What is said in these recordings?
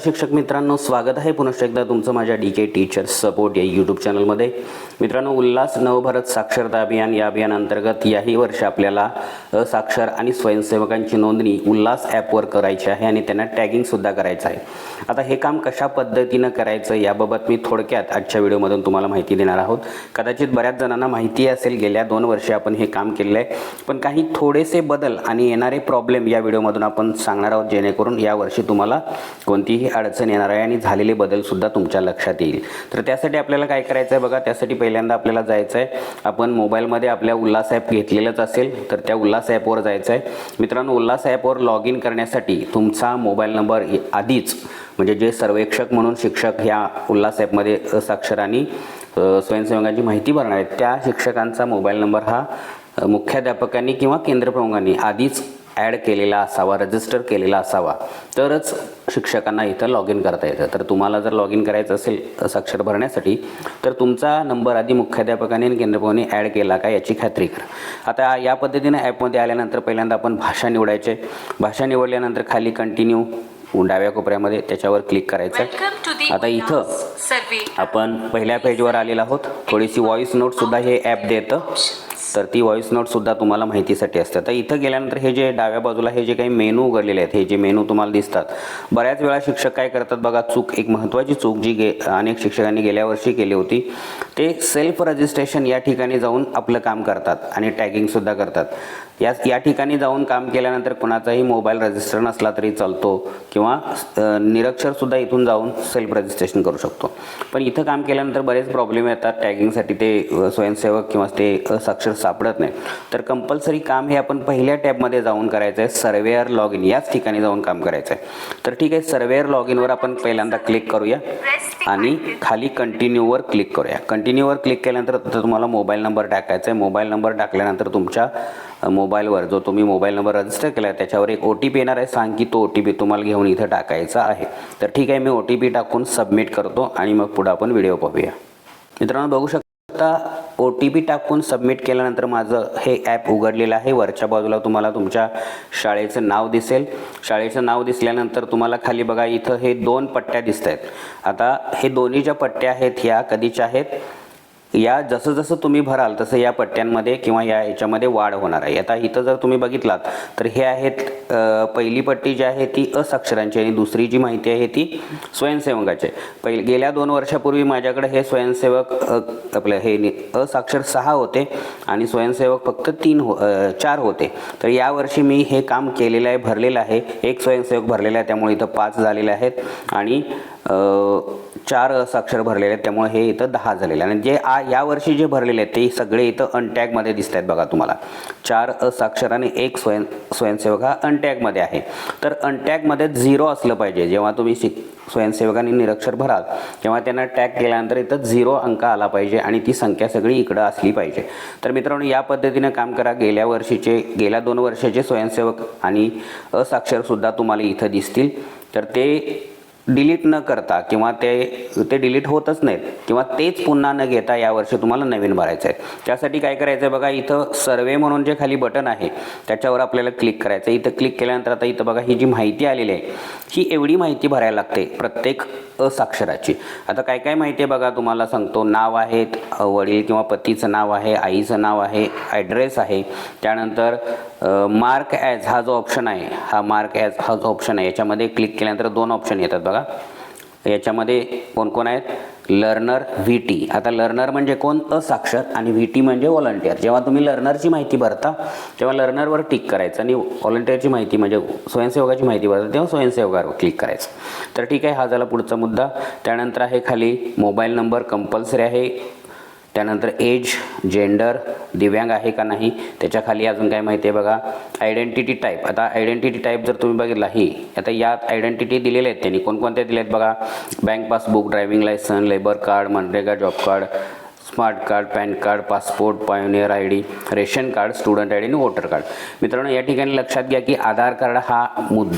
शिक्षक मित्रांनो स्वागत आहे पुनश्च एकदा तुमचं माझ्या डी के टीचर सपोर्ट या यूट्यूब चॅनलमध्ये मित्रांनो उल्हास नवभारत साक्षरता अभियान या अभियानांतर्गत याही वर्षी आपल्याला असाक्षर आणि स्वयंसेवकांची नोंदणी उल्हास ॲपवर करायची आहे आणि त्यांना टॅगिंगसुद्धा करायचं आहे. आता हे काम कशा पद्धतीनं करायचं याबाबत मी थोडक्यात आजच्या व्हिडिओमधून तुम्हाला माहिती देणार आहोत. कदाचित बऱ्याच जणांना माहिती असेल गेल्या दोन वर्षे आपण हे काम केलेलं आहे. पण काही थोडेसे बदल आणि येणारे प्रॉब्लेम या व्हिडिओमधून आपण सांगणार आहोत जेणेकरून यावर्षी तुम्हाला कोणतीही अडचण येणार आहे आणि झालेले बदलसुद्धा तुमच्या लक्षात येईल. तर त्यासाठी आपल्याला काय करायचं आहे बघा त्यासाठी पहिल्यांदा आपल्याला जायचं आहे आपण मोबाईलमध्ये आपल्या उल्हास ॲप घेतलेलंच असेल तर त्या उल्हास ॲपवर जायचं आहे मित्रांनो उल्हास ॲपवर लॉग इन करण्यासाठी तुमचा मोबाईल नंबर आधीच म्हणजे जे सर्वेक्षक म्हणून शिक्षक ह्या उल्हास ॲपमध्ये साक्षर स्वयंसेवकांची माहिती भरणार आहेत त्या शिक्षकांचा मोबाईल नंबर हा मुख्याध्यापकांनी किंवा केंद्रप्रमुखांनी आधीच ॲड केलेला असावा रजिस्टर केलेला असावा तरच शिक्षकांना इथं लॉग इन करता येतं. तर तुम्हाला जर लॉग इन करायचं असेल साक्षर भरण्यासाठी तर तुमचा नंबर आधी मुख्याध्यापकाने आणि केंद्रप्रमुखांनी ॲड केला का याची खात्री करा. आता या पद्धतीनं ॲपमध्ये आल्यानंतर पहिल्यांदा आपण भाषा निवडायचे. भाषा निवडल्यानंतर खाली कंटिन्यू डाव्या कोपऱ्यामध्ये त्याच्यावर क्लिक करायचं. आता इथं. आपण पहिल्या पेजवर आलेलो आहोत. थोडीशी व्हॉइस नोटसुद्धा हे ॲप देतं. तर ती व्हॉइस नोटसुद्धा तुम्हाला माहितीसाठी असते. तर इथं गेल्यानंतर हे जे डाव्या बाजूला हे जे काही मेनू उघडलेले आहेत हे जे मेनू तुम्हाला दिसतात बऱ्याच वेळा शिक्षक काय करतात बघा चूक एक महत्त्वाची चूक जी गे अनेक शिक्षकांनी गेल्या वर्षी केली होती ते सेल्फ रजिस्ट्रेशन या ठिकाणी जाऊन आपलं काम करतात आणि टॅगिंगसुद्धा करतात. या या ठिकाणी जाऊन काम केल्यानंतर कोणाचाही मोबाईल रजिस्टर नसला तरी चालतो किंवा निरक्षरसुद्धा इथून जाऊन सेल्फ रजिस्ट्रेशन करू शकतो. पण इथं काम केल्यानंतर बरेच प्रॉब्लेम येतात. टॅगिंगसाठी ते स्वयंसेवक किंवा ते असाक्षर सापडत नाही. तर कंपल्सरी काम हे आपण पहिल्या टॅबमध्ये जाऊन करायचं आहे सर्वेअर लॉग इन याच ठिकाणी जाऊन काम करायचं आहे तर ठीक आहे सर्वेअर लॉग इनवर आपण पहिल्यांदा क्लिक करूया आणि खाली कंटिन्यूवर क्लिक करूया. कंटिन्यूवर क्लिक केल्यानंतर तुम्हाला मोबाईल नंबर टाकायचा आहे. मोबाईल नंबर टाकल्यानंतर तुमच्या मोबाईलवर जो तुम्ही मोबाईल नंबर रजिस्टर केला आहे त्याच्यावर एक ओ टी पी येणार आहे. सांग की तो ओ टी पी तुम्हाला घेऊन इथं टाकायचा आहे. तर ठीक आहे मी ओ टी पी टाकून सबमिट करतो आणि मग पुढं आपण व्हिडिओ पाहूया. मित्रांनो बघू शकता ओ टी पी टाकून सबमिट केल्यानंतर माझं हे ॲप उघडलेलं आहे. वरच्या बाजूला तुम्हाला तुमच्या शाळेचं नाव दिसेल. शाळेचं नाव दिसल्यानंतर तुम्हाला खाली बघा इथं हे दोन पट्ट्या दिसत आहेत आता हे दोन्ही ज्या पट्ट्या आहेत ह्या कधीच्या आहेत? या जसं जसं तुम्ही भराल तसं या पट्ट्यांमध्ये किंवा या ह्याच्यामध्ये वाढ होणार आहे. आता इथं जर तुम्ही बघितलात तर हे आहेत पहिली पट्टी जी आहे ती असाक्षरांची आणि दुसरी जी माहिती आहे ती स्वयंसेवकाची. आहे. गेल्या दोन वर्षापूर्वी माझ्याकडे हे स्वयंसेवक आपलं हे नि- असाक्षर सहा होते आणि स्वयंसेवक फक्त तीन हो चार होते. तर यावर्षी मी हे काम केलेलं आहे भरलेलं आहे. एक स्वयंसेवक भरलेला आहे त्यामुळे इथं पाच झालेले आहेत. आणि चार असाक्षर भरलेले आहेत त्यामुळे हे इथं दहा झालेले आहे आणि जे आ यावर्षी जे भरलेले आहेत ते सगळे इथं अनटॅगमध्ये दिसत आहेत बघा तुम्हाला. चार असाक्षर आणि एक स्वयं स्वयंसेवक हा अनटॅगमध्ये आहे. तर अनटॅगमध्ये झिरो असलं पाहिजे. जेव्हा तुम्ही शिक स्वयंसेवकांनी निरक्षर भराल तेव्हा त्यांना टॅग केल्यानंतर इथं झिरो अंक आला पाहिजे आणि ती संख्या सगळी इकडं असली पाहिजे. तर मित्रांनो या पद्धतीनं काम करा. गेल्या वर्षीचे गेल्या दोन वर्षाचे स्वयंसेवक आणि असाक्षरसुद्धा तुम्हाला इथं दिसतील. तर ते डिलीट न करता किंवा ते ते डिलीट होतच नाहीत किंवा तेच पुन्हा न घेता यावर्षी तुम्हाला नवीन भरायचं आहे. त्यासाठी काय करायचं आहे बघा इथं सर्वे म्हणून जे खाली बटन आहे त्याच्यावर आपल्याला क्लिक करायचं आहे इथं क्लिक केल्यानंतर आता इथं बघा ही जी माहिती आलेली आहे ही एवढी माहिती भरायला लागते प्रत्येक असाक्षराची. आता काय काय माहिती आहे बघा तुम्हाला सांगतो. नाव आहेत वडील किंवा पतीचं नाव आहे आईचं नाव आहे ॲड्रेस आहे. त्यानंतर मार्क ॲज हा जो ऑप्शन आहे हा मार्क ॲज हा जो ऑप्शन आहे याच्यामध्ये क्लिक केल्यानंतर दोन ऑप्शन येतात बघा. याच्यामध्ये कोण कोण आहेत? लर्नर व्ही टी आता लर्नर म्हणजे कोण? असाक्षर आणि व्ही टी म्हणजे व्हॉलंटियर जेव्हा तुम्ही लर्नरची माहिती भरता तेव्हा लर्नरवर टिक करायचं आणि व्हॉलंटियरची माहिती म्हणजे स्वयंसेवकाची माहिती भरता तेव्हा स्वयंसेवकावर क्लिक करायचं. तर ठीक आहे हा झाला पुढचा मुद्दा. त्यानंतर आहे खाली मोबाईल नंबर कंपल्सरी आहे. त्यानंतर एज जेंडर दिव्यांग आहे का नाही त्याच्याखाली अजून काय माहिती आहे बघा. आयडेंटिटी टाईप आता आयडेंटिटी टाईप जर तुम्ही बघितला ही आता यात आयडेंटिटी दिलेल्या आहेत त्यांनी. कोणकोणत्या दिल्या आहेत बघा? Bank passbook driving licence labour card MNREGA job card smart card PAN card passport pioneer I D ration card student I D आणि वोटर कार्ड मित्रांनो या ठिकाणी लक्षात घ्या की आधार कार्ड हा मुद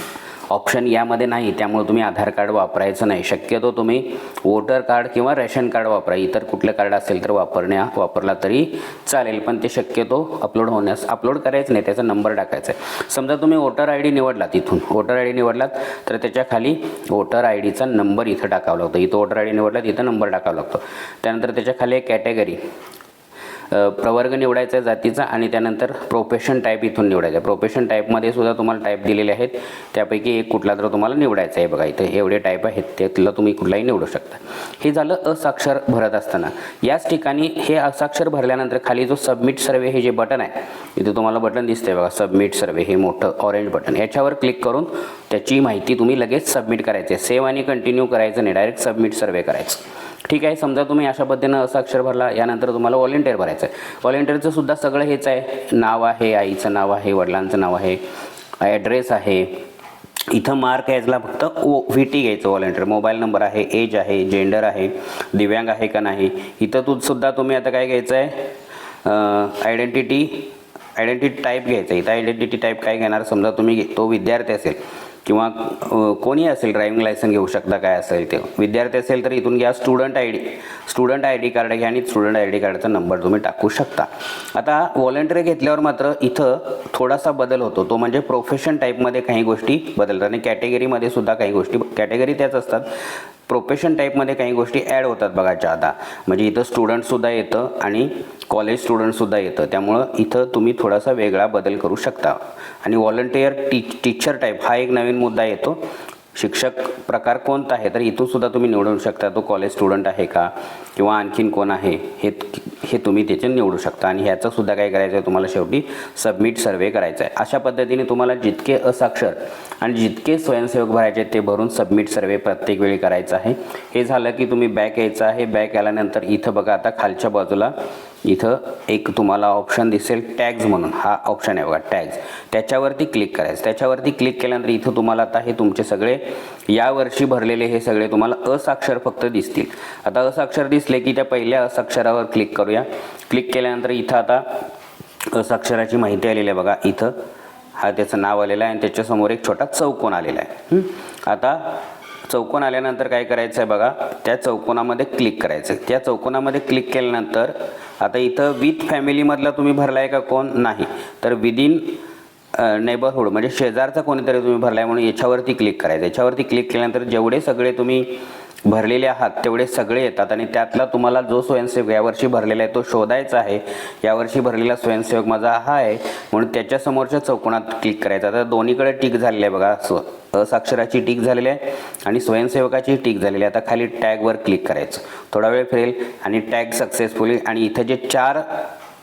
ऑप्शन यामध्ये नाही त्यामुळे तुम्ही आधार कार्ड वापरायचं नाही. शक्यतो तुम्ही वोटर कार्ड किंवा रेशन कार्ड वापरा. इतर कुठलं कार्ड असेल तर वापरण्या वापरला तरी चालेल. पण ते शक्यतो अपलोड होण्यास अपलोड करायचं नाही त्याचा नंबर टाकायचा आहे. समजा तुम्ही वोटर आय डी निवडलात इथून. वोटर आय डी निवडलात तर त्याच्याखाली वोटर आय डीचा नंबर इथं टाकावा लागतो. इथं वोटर आय डी निवडलात इथं नंबर टाकावा लागतो. त्यानंतर त्याच्याखाली एक कॅटेगरी. प्रवर्ग निवडायचा आहे जातीचा आणि त्यानंतर प्रोफेशन टाईप इथून निवडायचं. आहे प्रोफेशन टाईपमध्ये सुद्धा तुम्हाला टाईप दिलेले आहेत. त्यापैकी एक कुठला तर तुम्हाला निवडायचा आहे बघा इथं. एवढे टाईप आहेत त्यातलं तुम्ही कुठलाही निवडू शकता. हे झालं असाक्षर भरत असताना. याच ठिकाणी हे असाक्षर भरल्यानंतर खाली जो सबमिट सर्वे हे जे बटन आहे इथे तुम्हाला बटन दिसतंय बघा. सबमिट सर्वे हे मोठं ऑरेंज बटन याच्यावर क्लिक करून त्याची माहिती तुम्ही लगेच सबमिट करायची आहे. सेव्ह आणि कंटिन्यू करायचं नाही. डायरेक्ट सबमिट सर्वे करायचं. ठीक आहे समजा तुम्ही अशा पद्धतीनं असा अक्षर भरला यानंतर तुम्हाला व्हॉलेंटियर भरायचं आहे व्हॉलेंटिअरचं सुद्धा सगळं हेच आहे. नाव आहे आईचं नाव आहे वडिलांचं नाव आहे ॲड्रेस आहे. इथं मार्क यायला फक्त ओ व्ही टी घ्यायचं व्हॉलेंटियर मोबाईल नंबर आहे एज आहे जेंडर आहे दिव्यांग आहे का नाही इथं तू सुद्धा तुम्ही आता काय घ्यायचं आहे आयडेंटिटी आयडेंटिटी टाईप घ्यायचं आहे इथं आयडेंटिटी टाईप काय घेणार? समजा तुम्ही तो विद्यार्थी असेल. किंवा कोणी असेल ड्रायव्हिंग लायसन घेऊ शकता काय असेल ते. विद्यार्थी असेल तर इथून घ्या student I D. Student I D card घ्या आणि स्टुडंट आय डी कार्डचा नंबर तुम्ही टाकू शकता. आता व्हॉलेंटिअर घेतल्यावर मात्र इथं थोडासा बदल होतो. तो म्हणजे प्रोफेशन टाईपमध्ये काही गोष्टी बदलतात आणि कॅटेगरीमध्ये सुद्धा काही गोष्टी कॅटेगरी त्याच असतात. प्रोफेशन टाईपमध्ये काही गोष्टी ॲड होतात बघायच्या आता. म्हणजे इथं स्टुडंटसुद्धा येतं आणि कॉलेज स्टुडंटसुद्धा येतं. त्यामुळं इथं तुम्ही थोडासा वेगळा बदल करू शकता. आणि व्हॉलंटिअर टी टीचर टाईप हा एक नवीन मुद्दा येतो. शिक्षक प्रकार कोणता आहे? तर इथून सुद्धा तुम्ही निवडू शकता. तो कॉलेज स्टुडंट आहे का? किंवा आणखीन कोण आहे? हे हे तुम्ही त्याचे निवडू शकता. आणि ह्याचं सुद्धा काय करायचं आहे तुम्हाला शेवटी सबमिट सर्वे करायचा आहे अशा पद्धतीने तुम्हाला जितके असाक्षर आणि जितके स्वयंसेवक भरायचे ते भरून सबमिट सर्वे प्रत्येक वेळी करायचं आहे. हे झालं की तुम्ही बॅक यायचं आहे. बॅक आल्यानंतर इथं बघा आता खालच्या बाजूला इथं एक तुम्हाला ऑप्शन दिसेल टॅग्ज म्हणून. हा ऑप्शन आहे बघा टॅग्ज त्याच्यावरती क्लिक करायचं. त्याच्यावरती क्लिक केल्यानंतर इथं तुम्हाला आता हे तुमचे सगळे यावर्षी भरलेले हे सगळे तुम्हाला असाक्षर फक्त दिसतील. आता असाक्षर दिसले की त्या पहिल्या असाक्षरावर क्लिक करूया. क्लिक केल्यानंतर इथं आता असाक्षराची माहिती आलेली आहे बघा इथं. हा त्याचं नाव आलेलं आहे आणि त्याच्यासमोर एक छोटा चौकोन आलेला आहे. आता चौकोन आल्यानंतर काय करायचं आहे बघा त्या चौकोनामध्ये क्लिक करायचं आहे त्या चौकोनामध्ये क्लिक केल्यानंतर आता इथं विथ फॅमिलीमधला तुम्ही भरला आहे का कोण? नाही. तर विदिन नेबरहूड म्हणजे शेजारचा कोणीतरी तुम्ही भरला आहे म्हणून याच्यावरती क्लिक करायचं. याच्यावरती क्लिक केल्यानंतर जेवढे सगळे तुम्ही भरलेले आहात तेवढे सगळे येतात आणि त्यातला तुम्हाला जो स्वयंसेवक यावर्षी भरलेला आहे तो शोधायचा आहे. यावर्षी भरलेला स्वयंसेवक माझा हा आहे म्हणून त्याच्या समोरच्या चौकोनात क्लिक करायचा. आता दोन्हीकडे टिक झालेलं आहे बघा स्व असाक्षराची टिक झालेली आहे आणि स्वयंसेवकाची टिक झालेली आहे. आता खाली टॅगवर क्लिक करायचं. थोडा वेळ फिरेल आणि टॅग सक्सेसफुली आणि इथं जे चार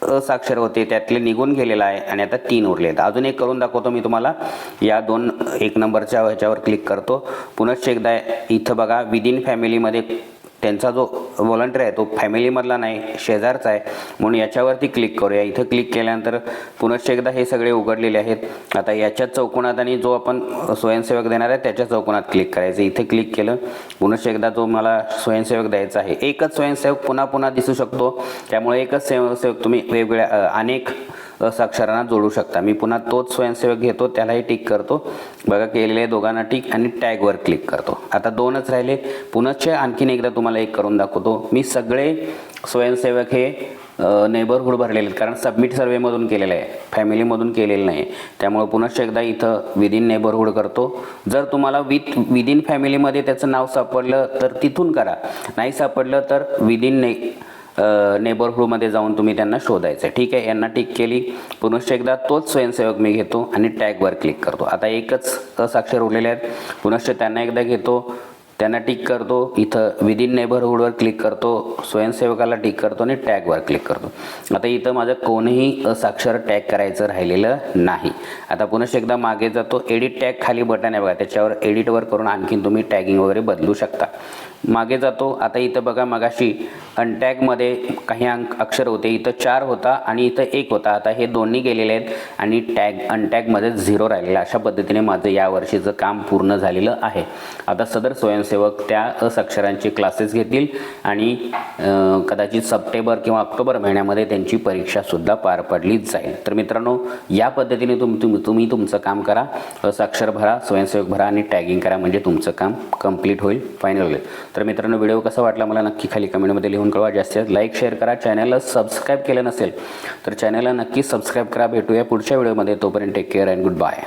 असाक्षर होते त्यातले निघून गेलेला आहे आणि आता तीन उरले आहेत अजून एक करून दाखवतो मी तुम्हाला. या दोन एक नंबरच्या ह्याच्यावर क्लिक करतो. पुनश्च एकदा इथं बघा विदिन फॅमिलीमध्ये त्यांचा जो व्हॉलंटियर आहे तो फॅमिलीमधला नाही शेजारचा आहे. म्हणून याच्यावरती क्लिक करूया. इथं क्लिक केल्यानंतर पुनश्च एकदा हे सगळे उघडलेले आहेत. आता याच्या चौकोनात आणि जो आपण स्वयंसेवक देणार आहे त्याच्या चौकोनात क्लिक करायचं. इथे क्लिक केलं पुनश्च एकदा जो मला स्वयंसेवक द्यायचा आहे. एकच स्वयंसेवक पुन्हा पुन्हा दिसू शकतो. त्यामुळे एकच स्वयंसेवक तुम्ही वेगवेगळ्या अनेक असाक्षरांना जोडू शकता. मी पुन्हा तोच स्वयंसेवक घेतो त्यालाही टिक करतो. बघा केलेले दोघांना टिक आणि टॅगवर क्लिक करतो. आता दोनच राहिले. पुनश्च आणखीन एकदा तुम्हाला एक करून दाखवतो. मी सगळे स्वयंसेवक हे नेबरहूड भरलेले आहेत. कारण सबमिट सर्वेमधून केलेलं आहे. फॅमिलीमधून केलेलं नाही. त्यामुळे पुनश्च एकदा इथं विदिन नेबरहूड करतो. जर तुम्हाला विथ विदिन फॅमिलीमध्ये त्याचं नाव सापडलं तर तिथून करा. नाही सापडलं तर विदिन ने नेबरहूडमध्ये जाऊन तुम्ही त्यांना शोधायचं आहे. ठीक आहे? यांना टिक केली. पुनश्च एकदा तोच स्वयंसेवक मी घेतो आणि टॅगवर क्लिक करतो. आता एकच असाक्षर उरलेले आहेत. पुनश्च त्यांना एकदा घेतो. त्यांना टिक करतो. इथं विदिन नेबरहूडवर क्लिक करतो. स्वयंसेवकाला टिक करतो आणि टॅगवर क्लिक करतो. आता इथं माझं कोणीही असाक्षर टॅग करायचं राहिलेलं नाही. आता पुनश्च एकदा मागे जातो. एडिट टॅग खाली बटन आहे बघा. त्याच्यावर एडिटवर करून आणखीन तुम्ही टॅगिंग वगैरे बदलू शकता. मागे जातो. आता इथं बघा मगाशी अनटॅगमध्ये काही अंक अक्षर होते. इथं चार होता आणि इथं एक होता. आता हे दोन्ही गेलेले आहेत आणि टॅग अनटॅगमध्ये झिरो राहिलेलं. अशा पद्धतीने माझं या वर्षीचं काम पूर्ण झालेलं आहे. आता सदर स्वयंसेवक त्या असाक्षरांचे क्लासेस घेतील आणि कदाचित सप्टेंबर किंवा ऑक्टोबर महिन्यामध्ये त्यांची परीक्षासुद्धा पार पडलीच जाईल. तर मित्रांनो या पद्धतीने तुम तुम तुम्ही तुमचं काम करा. असाक्षर भरा स्वयंसेवक भरा आणि टॅगिंग करा. म्हणजे तुमचं काम कंप्लीट होईल फायनल होईल. तर मित्रांनो व्हिडिओ कसा वाटला मला नक्की खाली कमेंटमध्ये लिहून कळवा. जास्तीत जास्त लाईक शेअर करा. चॅनलला सबस्क्राईब केलं नसेल तर चॅनलला नक्की सबस्क्राईब करा. भेटूया पुढच्या व्हिडिओमध्ये तोपर्यंत take care and good bye